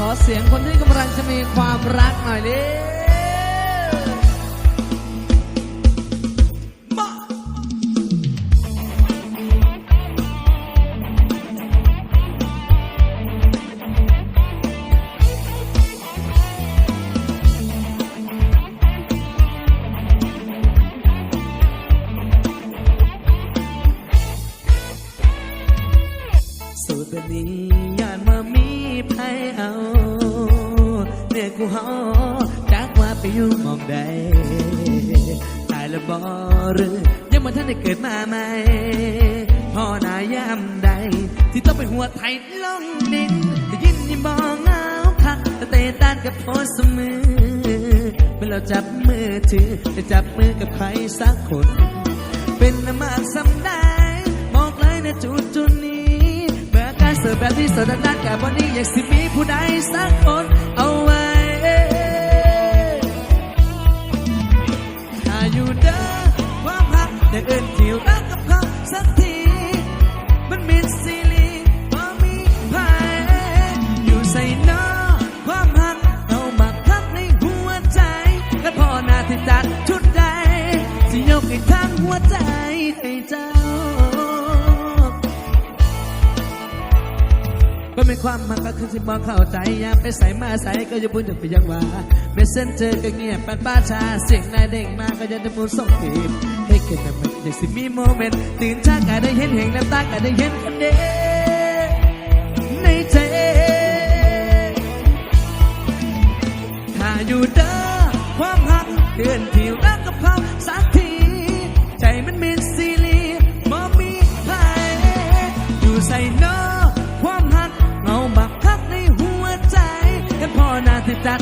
ขอเสียงคนที่กำลังจะมีความรักหน่อยดิมาสูตรแบบนี้ยานมามีไผเอา กูฮอจักว่าไปอยู่มองใดตายแล้วบ่หรือยังมันท่านได้เกิดมาใหมพ่อนายามใด ที่ต้องเป็นหัวไทยล่องดินได้ยินนี่มองเงาคักแต่เตะต้านกับโพสเสมอเมื่อเราจับมือถือจะจับมือกับใครสักคน เป็นนมากสำได้บอกเลยนะจุดจุดนี้เมื่อการเสิร์ฟแบบที่สดนัดกับวันนี้อยากสิมีผู้ใดสักคนเอาไว้ อย่างอื่นที่รักกับเขาสักที มันมีซีรีพอมีไพ่อยู่ใส่นอความรักเอามาพักในหัวใจ และพอหน้าที่จัดชุดใดที่ยกให้ทั้งหัวใจให้เจ้าก็เป็นความมันก็คือสิมองเข้าใจอยากไปใส่มาใส่ก็จะพูดอย่างไปยังว่าเมสเซนเจอก็เงียบปันป้าชาเสียงนายเด้งมาก็จะได้พูดส่งทีม ให้เกิดแต่มันยากสิมีโมเมนต์ตื่นเช้าก็ได้เห็นเห็นน้ำตาก็ได้เห็นคนเดียวในใจถ้าอยู่เด้อความหักเดือนที่รักกับเขาสักที ใจมันมีซีรีส์บ่มีใครอยู่ใส่นอความหักเอาบักคักในหัวใจกันพอนาที่จัด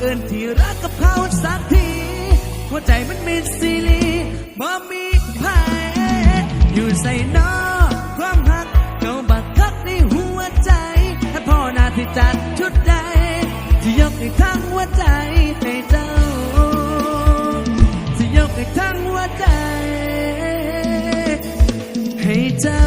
เอินที่รักกับเขาสักทีหัวใจมันมีซีรีบ่มีใครอยู่ใส่นอความหักเอาบักคักในหัวใจ ถ้าพ่อนาที่จัดชุดใด ที่ยกให้ทั้งหัวใจให้เจ้า ที่ยกให้ทั้งหัวใจ ให้เจ้า